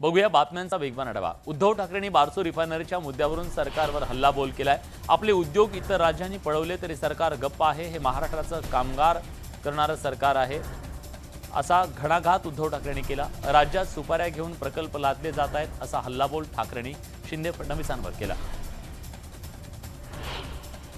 बघूया बातम्यांचा वेगवान आढावा. उद्धव ठाकरेंनी बारसो रिफायनरीच्या मुद्द्यावरून सरकारवर हल्लाबोल केलाय. आपले उद्योग इतर राज्यांनी पळवले तरी सरकार गप्प आहे हे महाराष्ट्राचं कामगार करणारं सरकार आहे. असा घणाघात उद्धव ठाकरेंनी केला. राज्यात सुपाऱ्या घेऊन प्रकल्प लादले जात आहेत असा हल्लाबोल ठाकरेंनी शिंदे फडणवीसांवर केला.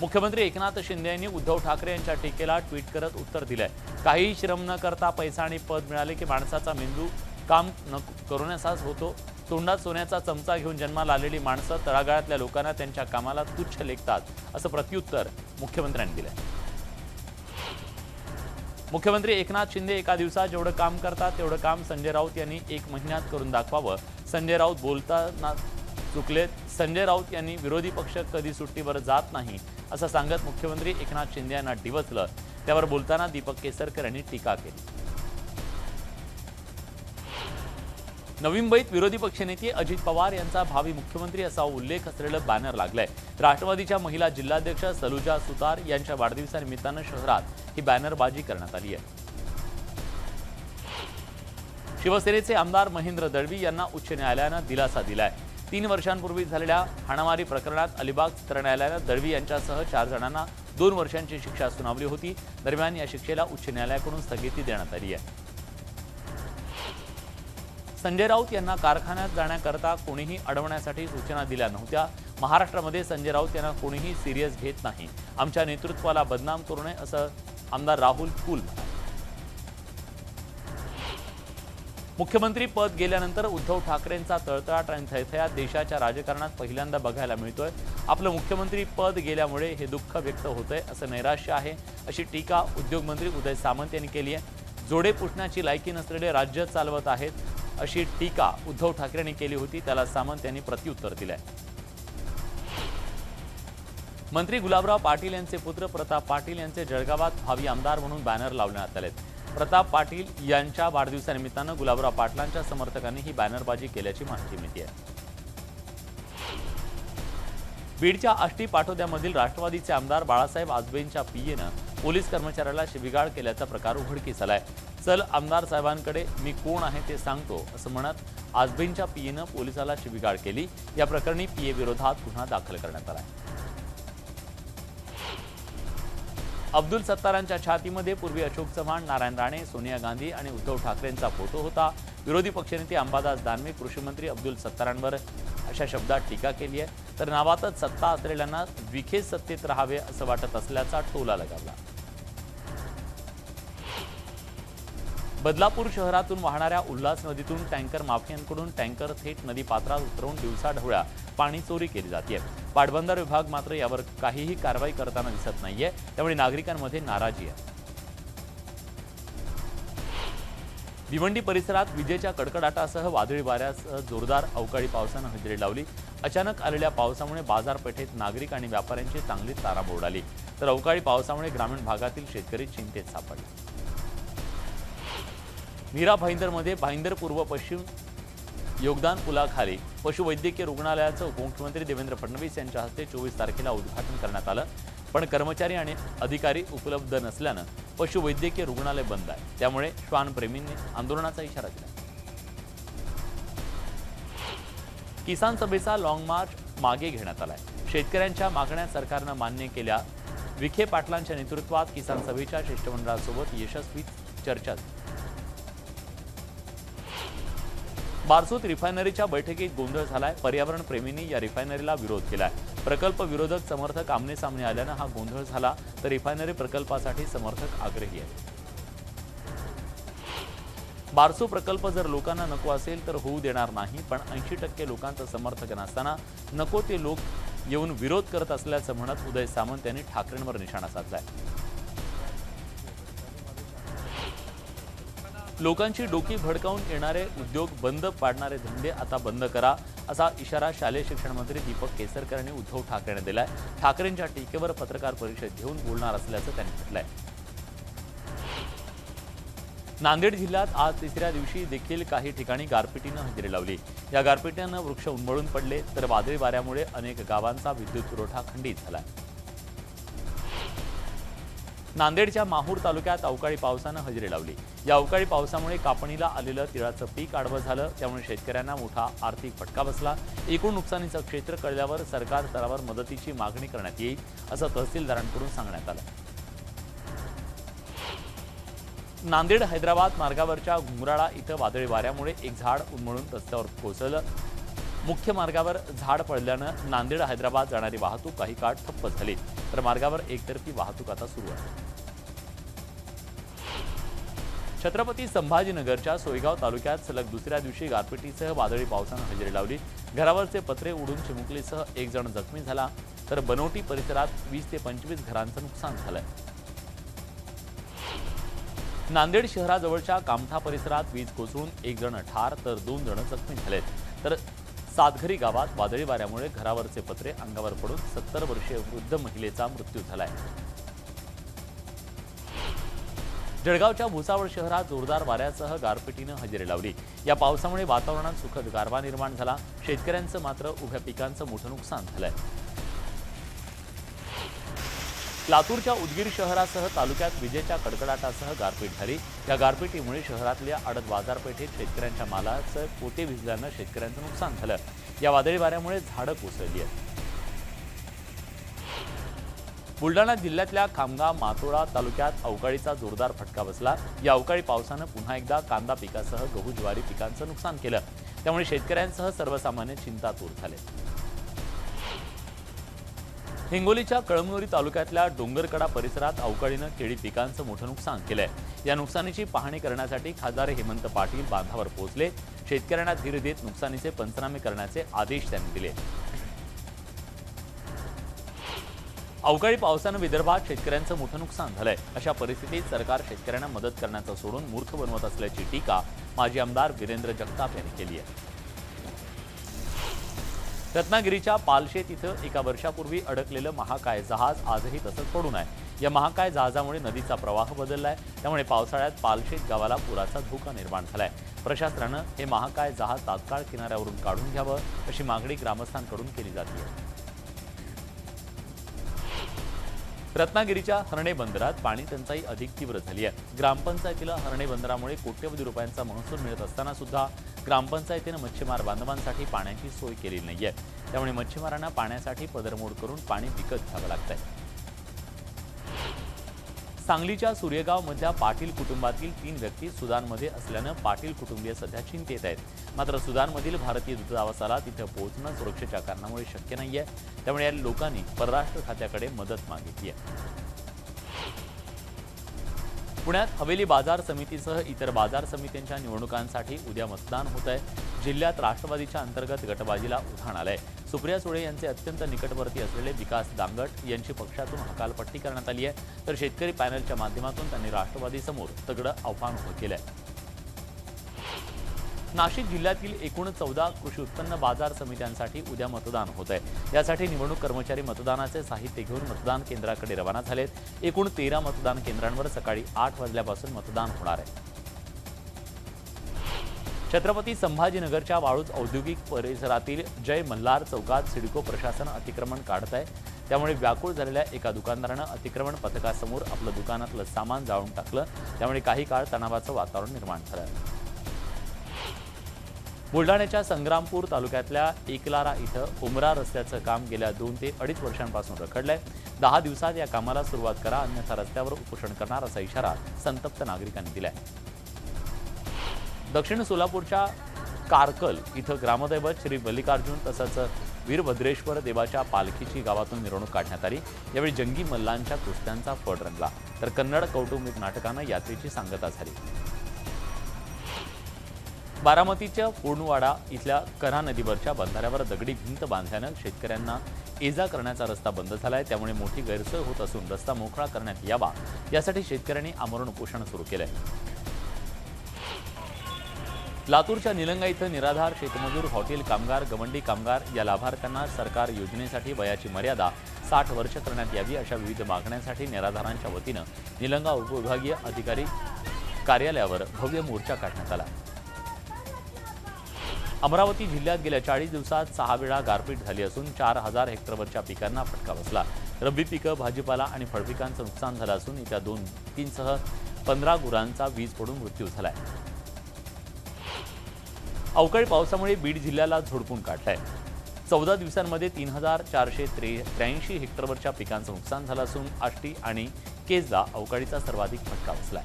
मुख्यमंत्री एकनाथ शिंदे यांनी उद्धव ठाकरे यांच्या टीकेला ट्विट करत उत्तर दिलंय. काही श्रम न करता पैसा आणि पद मिळाले की माणसाचा मेंदू काम न करण्याचाच होतो. तोंडात सोन्याचा चमचा घेऊन जन्माला आलेली माणसं तळागाळातल्या लोकांना त्यांच्या कामाला तुच्छ लेखतात असं प्रत्युत्तर मुख्यमंत्र्यांनी दिलं मुख्यमंत्री एकनाथ शिंदे एका दिवसात जेवढं काम करतात तेवढं काम संजय राऊत यांनी एक महिन्यात करून दाखवावं. संजय राऊत बोलताना चुकलेत. संजय राऊत यांनी विरोधी पक्ष कधी सुट्टीवर जात नाही असं सांगत मुख्यमंत्री एकनाथ शिंदे यांना डिवचलं. त्यावर बोलताना दीपक केसरकर यांनी टीका केली. नवी मुंबईत विरोधी पक्षनेते अजित पवार यांचा भावी मुख्यमंत्री असा उल्लेख असलेलं बॅनर लागलंय. राष्ट्रवादीच्या महिला जिल्हाध्यक्ष सलुजा सुतार यांच्या वाढदिवसानिमित्तानं शहरात ही बॅनरबाजी करण्यात आली आहे. शिवसेनेचे आमदार महेंद्र दळवी यांना उच्च न्यायालयानं दिलासा दिलाय. तीन वर्षांपूर्वी झालेल्या हाणामारी प्रकरणात अलिबाग सत्र न्यायालयानं दळवी यांच्यासह चार जणांना दोन वर्षांची शिक्षा सुनावली होती. दरम्यान या शिक्षेला उच्च न्यायालयाकडून स्थगिती देण्यात आली आहे. संजय राऊत यांना कारखान्यात जाण्याकरता कोणीही अडवण्यासाठी सूचना दिल्या नव्हत्या. महाराष्ट्रामध्ये संजय राऊत यांना कोणीही सिरियस घेत नाही. आमच्या नेतृत्वाला बदनाम करू नये असं आमदार राहुल कुल. मुख्यमंत्री पद गेल्यानंतर उद्धव ठाकरेंचा तळतळाट आणि थैथयात देशाच्या राजकारणात पहिल्यांदा बघायला मिळतोय. आपलं मुख्यमंत्री पद गेल्यामुळे हे दुःख व्यक्त होतंय असं नैराश्य आहे अशी टीका उद्योगमंत्री उदय सामंत यांनी केली आहे. जोडे पुसण्याची लायकी नसलेले राज्य चालवत आहेत. अशी टीका उद्धव ठाकरेंनी केली होती. त्याला सामंत यांनी प्रत्युत्तर दिलंय. मंत्री गुलाबराव पाटील यांचे पुत्र प्रताप पाटील यांचे जळगावात भावी आमदार म्हणून बॅनर लावण्यात आलेत. प्रताप पाटील यांच्या वाढदिवसानिमित्तानं गुलाबराव पाटलांच्या समर्थकांनी ही बॅनरबाजी केल्याची माहिती मिळते बीडच्या आष्टी पाठोद्यामधील राष्ट्रवादीचे आमदार बाळासाहेब आजबेंच्या पीएनं पोलीस कर्मचाऱ्याला शिबिगाळ केल्याचा प्रकार उघडकीस आलाय. चल आमदार साहेबांकडे मी कोण आहे ते सांगतो असं म्हणत आजबेंच्या पीएनं पोलिसाला शिबिगाळ केली. या प्रकरणी पीए विरोधात गुन्हा दाखल करण्यात आला अब्दुल सत्तारांच्या छातीमध्ये पूर्वी अशोक चव्हाण नारायण राणे सोनिया गांधी आणि उद्धव ठाकरेंचा फोटो होता. विरोधी पक्षनेते अंबादास दानवे कृषीमंत्री अब्दुल सत्तारांवर अशा शब्दात टीका केली आहे. तर नावातच सत्ता असलेल्यांना विखे सत्तेत राहावे असं वाटत असल्याचा टोला लगावला. बदलापूर शहरातून वाहणाऱ्या उल्हास नदीतून टँकर माफियांकडून टँकर थेट नदी पात्रात उतरवून दिवसाढवळ्या पाणी चोरी केली जाते पाटबंधार विभाग मात्र यावर काहीही कारवाई करताना दिसत नाहीये. त्यामुळे नागरिकांमध्ये नाराजी आहे. भिवंडी परिसरात विजेच्या कडकडाटासह वादळी वाऱ्यासह जोरदार अवकाळी पावसानं हजेरी लावली. अचानक आलेल्या पावसामुळे बाजारपेठेत नागरिक आणि व्यापाऱ्यांची चांगली तारांबळ उडाली. तर अवकाळी पावसामुळे ग्रामीण भागातील शेतकरी चिंतेत सापडले. मीरा भाईंदरमध्ये भाईंदर पूर्व पश्चिम योगदान पुलाखाली पशुवैद्यकीय रुग्णालयाचं उपमुख्यमंत्री देवेंद्र फडणवीस यांच्या हस्ते चोवीस तारखेला उद्घाटन करण्यात आलं. पण कर्मचारी आणि अधिकारी उपलब्ध नसल्यानं पशुवैद्यकीय रुग्णालय बंद आहे. त्यामुळे श्वानप्रेमींनी आंदोलनाचा इशारा दिला. किसान सभेचा लाँग मार्च मागे घेण्यात आलाय. शेतकऱ्यांच्या मागण्या सरकारनं मान्य केल्या. विखे पाटलांच्या नेतृत्वात किसान सभेच्या शिष्टमंडळासोबत यशस्वी चर्चा बारसूत रिफायनरीच्या बैठकीत गोंधळ झालाय. पर्यावरण प्रेमींनी या रिफायनरीला विरोध केलाय. प्रकल्प विरोधक समर्थक आमने सामने आल्यानं हा गोंधळ झाला तर रिफायनरी प्रकल्पासाठी समर्थक आग्रही आहेत. बारसू प्रकल्प जर लोकांना नको असेल तर होऊ देणार नाही पण ऐंशी टक्के लोकांचं समर्थक नसताना नको ते लोक येऊन विरोध करत असल्याचं म्हणत उदय सामंत यांनी ठाकरेंवर निशाणा साधलाय. लोकांची डोकी भडकावून येणारे उद्योग बंद पाडणारे धंदे आता बंद करा असा इशारा शालेय शिक्षण मंत्री दीपक केसरकर यांनी उद्धव ठाकरेंना दिलाय. ठाकरेंच्या टीकेवर पत्रकार परिषद घेऊन बोलणार असल्याचं त्यांनी म्हटलंय. नांदेड जिल्ह्यात आज तिसऱ्या दिवशी देखील काही ठिकाणी गारपिटीनं हजेरी लावली. या गारपिटीनं वृक्ष उन्मळून पडले तर वादळी वाऱ्यामुळे अनेक गावांचा विद्युत पुरवठा खंडित झाला नांदेडच्या माहूर तालुक्यात अवकाळी पावसानं हजेरी लावली. या अवकाळी पावसामुळे कापणीला आलेलं तिळाचं पीक आडवं झालं. त्यामुळे शेतकऱ्यांना मोठा आर्थिक फटका बसला. एकूण नुकसानीचं क्षेत्र कळल्यावर सरकार स्तरावर मदतीची मागणी करण्यात येईल असं तहसीलदारांकडून सांगण्यात आलं. नांदेड हैदराबाद मार्गावरच्या घुंगराळा इथं वादळी वाऱ्यामुळे एक झाड उन्मळून रस्त्यावर कोसळलं. मुख्य मार्गावर झाड पडल्यानं नांदेड हैदराबाद जाणारी वाहतूक काही काळ ठप्प झाली. तर मार्गावर एकतर्फी वाहतूक आता सुरू आहे. छत्रपती संभाजीनगरच्या सोयगाव तालुक्यात सलग दुसऱ्या दिवशी गारपिटीसह वादळी पावसानं हजेरी लावली. घरावरचे पत्रे उडून चिमुकलीसह एक जण जखमी झाला तर बनवटी परिसरात वीस ते पंचवीस घरांचं नुकसान झालंय. नांदेड शहराजवळच्या कामठा परिसरात वीज कोसळून एक जण ठार तर दोन जण जखमी झालेत. तर सातघरी गावात वादळी वाऱ्यामुळे घरावरचे पत्रे अंगावर पडून सत्तर वर्षीय वृद्ध महिलेचा मृत्यू झालाय. जळगावच्या भुसावळ शहरात जोरदार वाऱ्यासह गारपिटीनं हजेरी लावली. या पावसामुळे वातावरणात सुखद गारवा निर्माण झाला. शेतकऱ्यांचं मात्र उभ्या पिकांचं मोठं नुकसान झालंय. लातूरच्या उदगीर शहरासह तालुक्यात विजेच्या कडकडाटासह गारपीट झाली. या गारपिटीमुळे शहरातल्या आडत बाजारपेठेत शेतकऱ्यांच्या मालाचं पोते भिजल्यानं शेतकऱ्यांचं नुकसान झालं. या वादळी वाऱ्यामुळे झाडं कोसळली आहेत. बुलढाणा जिल्ह्यातल्या खामगाव मातोळा तालुक्यात अवकाळीचा जोरदार फटका बसला. या अवकाळी पावसानं पुन्हा एकदा कांदा पिकासह गहू ज्वारी पिकांचं नुकसान केलं. त्यामुळे शेतकऱ्यांसह सर्वसामान्य चिंतातूर झाले. हिंगोलीच्या कळमनुरी तालुक्यातल्या डोंगरकडा परिसरात अवकाळीनं केळी पिकांचं मोठं नुकसान केलंय. या नुकसानीची पाहणी करण्यासाठी खासदार हेमंत पाटील बांधावर पोहोचले. शेतकऱ्यांना धीर देत नुकसानीचे पंचनामे करण्याचे आदेश त्यांनी दिले. अवकाळी पावसानं विदर्भात शेतकऱ्यांचं मोठं नुकसान झालंय. अशा परिस्थितीत सरकार शेतकऱ्यांना मदत करण्याचं सोडून मूर्ख बनवत असल्याची टीका माजी आमदार वीरेंद्र जगताप यांनी केली आहे. रत्नागिरीच्या पालशेत इथं एका वर्षापूर्वी अडकलेलं महाकाय जहाज आजही तसंच पडून आहे. या महाकाय जहाजामुळे नदीचा प्रवाह बदललाय. त्यामुळे पावसाळ्यात पालशेत गावाला पुराचा धोका निर्माण झाला आहे प्रशासनानं हे महाकाय जहाज तात्काळ किनाऱ्यावरून काढून घ्यावं अशी मागणी ग्रामस्थांकडून केली जाते रत्नागिरीच्या हर्णे बंदरात पाणी टंचाई अधिक तीव्र झाली आहे. ग्रामपंचायतीला हर्णे बंदरामुळे कोट्यवधी रुपयांचा महसूल मिळत असताना सुद्धा ग्रामपंचायतीनं मच्छीमार बांधवांसाठी पाण्याची सोय केली आहे त्यामुळे मच्छीमारांना पाण्यासाठी पदरमोड करून पाणी विकत घ्यावं लागतंय. सांगलीच्या सूर्यगावमधल्या पाटील कुटुंबातील तीन व्यक्ती सुदानमध्ये असल्यानं पाटील कुटुंबीय सध्या चिंतेत आहेत. मात्र सुदानमधील भारतीय दूतावासाला तिथं पोहोचणं सुरक्षेच्या कारणामुळे शक्य नाही आहे त्यामुळे या लोकांनी परराष्ट्र खात्याकडे मदत मागितली आहे पुण्यात हवेली बाजार समितीसह इतर बाजार समित्यांच्या निवडणुकांसाठी उद्या मतदान होत आहे. जिल्ह्यात राष्ट्रवादीच्या अंतर्गत गटबाजीला उधाण आलंय. सुप्रिया सुळे यांचे अत्यंत निकटवर्ती असलेले विकास दांगट यांची पक्षातून हकालपट्टी करण्यात आली आहे. तर शेतकरी पॅनलच्या माध्यमातून त्यांनी राष्ट्रवादीसमोर तगडं आव्हान उभं आहे नाशिक जिल्ह्यातील एकूण चौदा कृषी उत्पन्न बाजार समित्यांसाठी उद्या मतदान होत आहे यासाठी निवडणूक कर्मचारी मतदानाचे साहित्य घेऊन मतदान केंद्राकडे रवाना झालेत. एकूण तेरा मतदान केंद्रांवर सकाळी आठ वाजल्यापासून मतदान होणार आहे. छत्रपती संभाजीनगरच्या वाळूज औद्योगिक परिसरातील जय मल्हार चौकात सिडको प्रशासन अतिक्रमण काढत आहे त्यामुळे व्याकुळ झालेल्या एका दुकानदारानं अतिक्रमण पथकासमोर आपलं दुकानातलं सामान जाळून टाकलं. त्यामुळे काही काळ तणावाचं वातावरण निर्माण झालं. बुलढाण्याच्या संग्रामपूर तालुक्यातल्या एकलारा इथं उमरा रस्त्याचं काम गेल्या दोन ते अडीच वर्षांपासून रखडलंय. दहा दिवसात या कामाला सुरुवात करा अन्यथा रस्त्यावर उपोषण करणार असा इशारा संतप्त नागरिकांनी दिलाय. दक्षिण सोलापूरच्या कारकल इथं ग्रामदैवत श्री मल्लिकार्जुन तसंच वीरभद्रेश्वर देवाच्या पालखीची गावातून मिरवणूक काढण्यात आली. यावेळी जंगी मल्लांच्या कुस्त्यांचा फड रंगला. तर कन्नड कौटुंबिक नाटकानं यात्रेची सांगता झाली. बारामतीच्या पूर्णवाडा इथल्या कऱ्हा नदीवरच्या बंधाऱ्यावर दगडी भिंत बांधल्यानं शेतकऱ्यांना ये करण्याचा रस्ता बंद झाला आहे त्यामुळे मोठी गैरसोय होत असून रस्ता मोकळा करण्यात यावा. यासाठी शेतकऱ्यांनी आमरण उपोषण सुरू केलं आहे लातूरच्या निलंगा इथं निराधार शेतमजूर हॉटेल कामगार गवंडी कामगार या लाभार्थ्यांना सरकार योजनेसाठी वयाची मर्यादा साठ वर्ष करण्यात यावी अशा विविध मागण्यांसाठी निराधारांच्या वतीनं निलंगा उपविभागीय अधिकारी कार्यालयावर भव्य मोर्चा काढण्यात आला. अमरावती जिल्ह्यात गेल्या चाळीस दिवसात सहा वेळा गारपीट झाली असून चार हजार हेक्टरवरच्या पिकांना फटका बसला. रब्बी पिकं भाजीपाला आणि फळपिकांचं नुकसान झालं असून येत्या दोन तीनसह पंधरा गुरांचा वीज पडून मृत्यू झालाय. अवकाळी पावसामुळे बीड जिल्ह्याला झोडपून काढलाय. चौदा दिवसांमध्ये तीन हजार चारशे त्रे त्र्याऐंशी हेक्टरवरच्या पिकांचं नुकसान झालं असून आष्टी आणि केजला अवकाळीचा सर्वाधिक फटका बसलाय.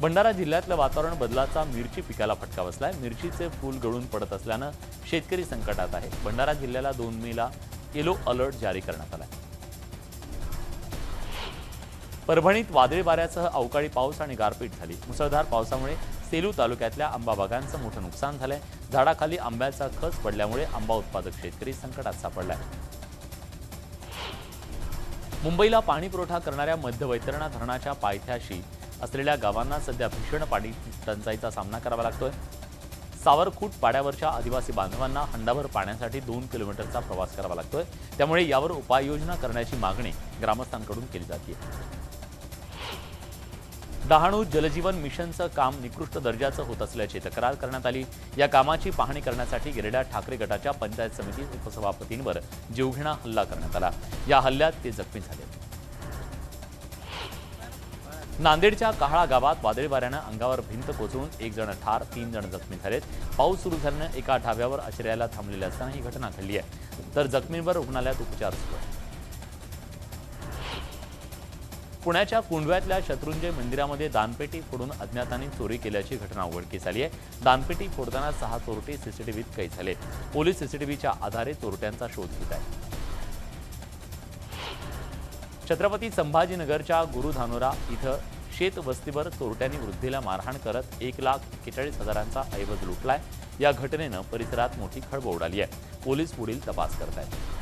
भंडारा जिल्ह्यातलं वातावरण बदलाचा मिरची पिकाला फटका बसलाय. मिरचीचे फूल गळून पडत असल्यानं शेतकरी संकटात आहे. भंडारा जिल्ह्याला दोन मेला येलो अलर्ट जारी करण्यात आलाय. परभणीत वादळी वाऱ्यासह अवकाळी पाऊस आणि गारपीट झाली. मुसळधार पावसामुळे सेलू तालुक्यातल्या आंबा बागांचं मोठं नुकसान झालंय. झाडाखाली आंब्याचा खच पडल्यामुळे आंबा उत्पादक शेतकरी संकटात सापडलाय. मुंबईला पाणी पुरवठा करणाऱ्या मध्य वैतरणा धरणाच्या पायथ्याशी असलेल्या गावांना सध्या भीषण पाणी टंचाईचा सामना करावा लागतोय. सावरखूट पाड्यावरच्या आदिवासी बांधवांना हंडाभर पाण्यासाठी दोन किलोमीटरचा प्रवास करावा लागतोय. त्यामुळे यावर उपाययोजना करण्याची मागणी ग्रामस्थांकडून केली जाते डहाणू जलजीवन मिशनचं काम निकृष्ट दर्जाचं होत असल्याची तक्रार करण्यात आली. या कामाची पाहणी करण्यासाठी गेलेल्या ठाकरे गटाच्या पंचायत समिती उपसभापतींवर जीवघेणा हल्ला करण्यात आला. या हल्ल्यात ते जखमी झाले. नांदेडच्या काहळा गावात वादळी वाऱ्यानं अंगावर भिंत कोसळून एक जण ठार तीन जण जखमी झालेत. पाऊस सुरू झाल्यानं एका ढाब्यावर आश्रयाला थांबलेले असताना ही घटना घडली आहे तर जखमींवर रुग्णालयात उपचार सुरू आहेत. पुण्याच्या कुंडव्यातल्या शत्रुंजय मंदिरामध्ये दानपेटी फोडून अज्ञातांनी चोरी केल्याची घटना उघडकीस आली आहे. दानपेटी फोडताना सहा चोरटे सीसीटीव्हीत कैद झाले पोलीस सीसीटीव्हीच्या आधारे चोरट्यांचा शोध घेत आहेत. छत्रपती संभाजीनगरच्या गुरुधानोरा इथं शेत वस्तीवर चोरट्यांनी वृद्धीला मारहाण करत एक लाख एक्केचाळीस हजारांचा ऐवज लुटलाय. या घटनेनं परिसरात मोठी खळबळ उडाली आहे. पोलीस पुढील तपास करत आहेत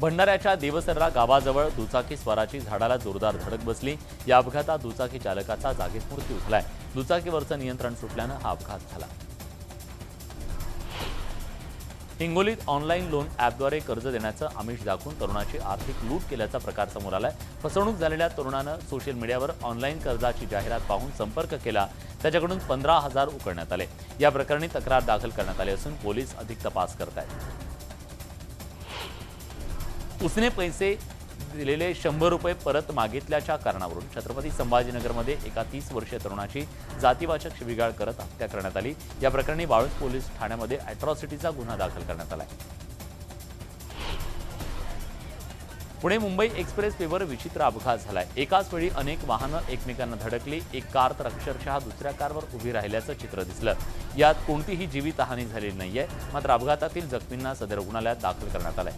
भंडाऱ्याच्या देवसर्रा गावाजवळ दुचाकी स्वाराची झाडाला जोरदार धडक बसली. या अपघातात दुचाकी चालकाचा जागीच मृत्यू झालाय. दुचाकीवरचं नियंत्रण सुटल्यानं हा अपघात झाला. हिंगोलीत ऑनलाईन लोन ॲपद्वारे कर्ज देण्याचं आमिष दाखवून तरुणाची आर्थिक लूट केल्याचा प्रकार समोर आलाय. फसवणूक झालेल्या तरुणानं सोशल मीडियावर ऑनलाईन कर्जाची जाहिरात पाहून संपर्क केला. त्याच्याकडून पंधरा हजार उकळण्यात आले. या प्रकरणी तक्रार दाखल करण्यात आली असून पोलीस अधिक तपास करत आहेत उसने पैसे दिलेले शंभर रुपये परत मागितल्याच्या कारणावरून छत्रपती संभाजीनगरमध्ये एका तीस वर्षीय तरुणाची जातीवाचक शिबिगाळ करत हत्या करण्यात आली. या प्रकरणी वाळूज पोलीस ठाण्यामध्ये अॅट्रॉसिटीचा गुन्हा दाखल करण्यात आला पुणे मुंबई एक्सप्रेस वेवर विचित्र अपघात झालाय. एकाच वेळी अनेक वाहनं एकमेकांना धडकली. एक कार तर अक्षरशः दुसऱ्या कारवर उभी राहिल्याचं चित्र दिसलं. यात कोणतीही जीवितहानी झालेली नाहीये. मात्र अपघातातील जखमींना सदर रुग्णालयात दाखल करण्यात आलंय.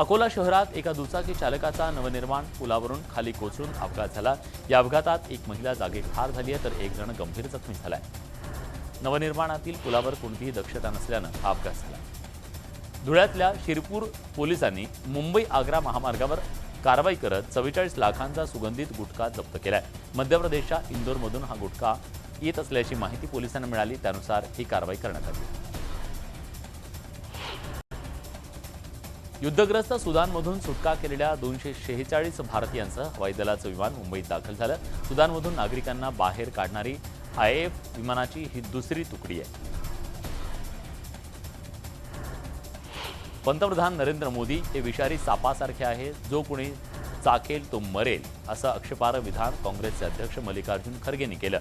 अकोला शहरात एका दुचाकी चालकाचा नवनिर्माण पुलावरून खाली कोसळून अपघात झाला. या अपघातात एक महिला जागी ठार झाली आहे तर एक जण गंभीर जखमी झालाय. नवनिर्माणातील पुलावर कोणतीही दक्षता नसल्यानं हा अपघात झाला. धुळ्यातल्या शिरपूर पोलिसांनी मुंबई आग्रा महामार्गावर कारवाई करत चव्वेचाळीस लाखांचा सुगंधित गुटखा जप्त केलाय. मध्य प्रदेशच्या इंदोरमधून हा गुटखा येत असल्याची माहिती पोलिसांना मिळाली. त्यानुसार ही कारवाई करण्यात आली. युद्धग्रस्त सुदानमधून सुटका केलेल्या दोनशे शेहेचाळीस भारतीयांचं हवाई दलाचं विमान मुंबईत दाखल झालं. सुदानमधून नागरिकांना बाहेर काढणारी आय एफ विमानाची ही दुसरी तुकडी आहे. पंतप्रधान नरेंद्र मोदी हे विषारी सापासारखे आहे. जो कोणी चाकेल तो मरेल असं आक्षेपार्ह विधान काँग्रेसचे अध्यक्ष मल्लिकार्जुन खरगेंनी केलं.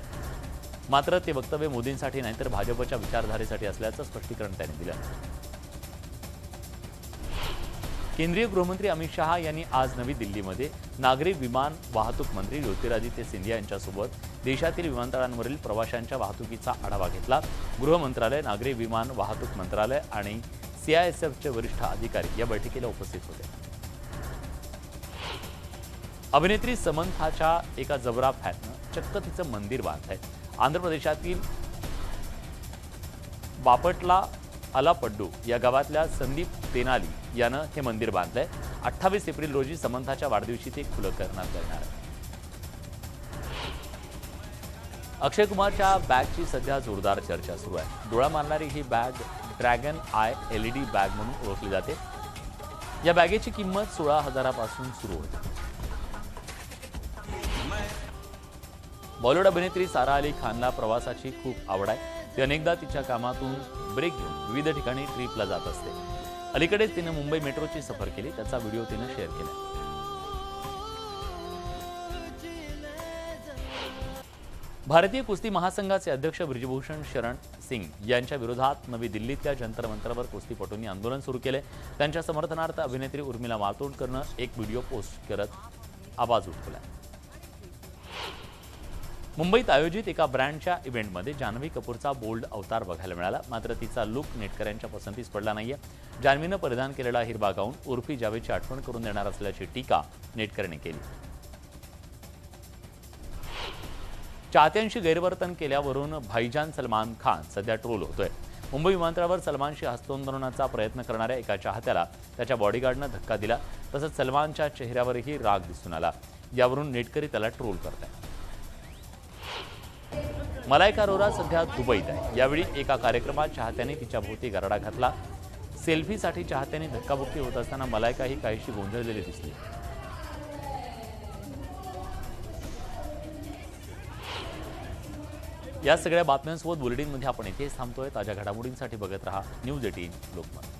मात्र ते वक्तव्य मोदींसाठी नाही तर भाजपच्या विचारधारेसाठी असल्याचं स्पष्टीकरण त्यांनी दिलं. केंद्रीय गृहमंत्री अमित शहा यांनी आज नवी दिल्लीमध्ये नागरी विमान वाहतूक मंत्री ज्योतिरादित्य सिंधिया यांच्यासोबत देशातील विमानतळांवरील प्रवाशांच्या वाहतुकीचा आढावा घेतला. गृह मंत्रालय नागरी विमान वाहतूक मंत्रालय आणि सीआयएसएफचे वरिष्ठ अधिकारी या बैठकीला उपस्थित होते. अभिनेत्री समंथाच्या एका जबरा फॅननं चक्क तिचं मंदिर बांधलंय. आंध्र प्रदेशातील बापटला अलापड्डू या गावातल्या संदीप तेनाली यानं हे मंदिर बांधलंय. अठ्ठावीस एप्रिल रोजी समंथाच्या वाढदिवशी ते खुलं करण्यात येणार अक्षय कुमारच्या बॅगची सध्या जोरदार चर्चा सुरू आहे. डोळा मारणारी ही bag dragon I L E D bag म्हणून ओळखली जाते. या बॅगेची किंमत सोळा हजारापासून सुरू होते. बॉलिवूड अभिनेत्री सारा अली खानला प्रवासाची खूप आवड आहे. ती अनेकदा तिच्या कामातून ब्रेक घेऊन विविध ठिकाणी ट्रीपला जात असते. अलीकडेच तिनं मुंबई मेट्रोची सफर केली त्याचा व्हिडिओ तिनं शेअर केला. भारतीय कुस्ती महासंघाचे अध्यक्ष ब्रिजभूषण शरण सिंग यांच्या विरोधात नवी दिल्लीतल्या जंतर मंतरवर कुस्तीपटूंनी आंदोलन सुरू केले. त्यांच्या समर्थनार्थ अभिनेत्री उर्मिला मातोंडकरनं एक व्हिडिओ पोस्ट करत आवाज उठवला. मुंबईत आयोजित एका ब्रँडच्या इव्हेंटमध्ये जान्हवी कपूरचा बोल्ड अवतार बघायला मिळाला. मात्र तिचा लुक नेटकऱ्यांच्या पसंतीस पडला नाहीये. जान्हवीनं परिधान केलेला हिरवा गाऊन उर्फी जावेदची आठवण करून देणार असल्याची टीका नेटकऱ्यांनी केली. चाहत्यांशी गैरवर्तन केल्यावरून भाईजान सलमान खान सध्या ट्रोल होतोय. मुंबई विमानतळावर सलमानशी हस्तांदोलनाचा प्रयत्न करणाऱ्या एका चाहत्याला त्याच्या बॉडीगार्डनं धक्का दिला. तसंच सलमानच्या चेहऱ्यावरही राग दिसून आला. यावरून नेटकरी त्याला ट्रोल करताय मलायका अरोरा सध्या दुबईत आहे. यावेळी एका कार्यक्रमात चाहत्याने तिच्या भोवती गरडा घातला. सेल्फीसाठी चाहत्यांनी धक्काबुक्की होत असताना मलायका ही काहीशी गोंधळलेली दिसली. या सगळ्या बातम्यांसोबत बुलेटिनमध्ये आपण इथेच थांबतोय. ताज्या घडामोडींसाठी बघत रहा न्यूज एटीन लोकमत.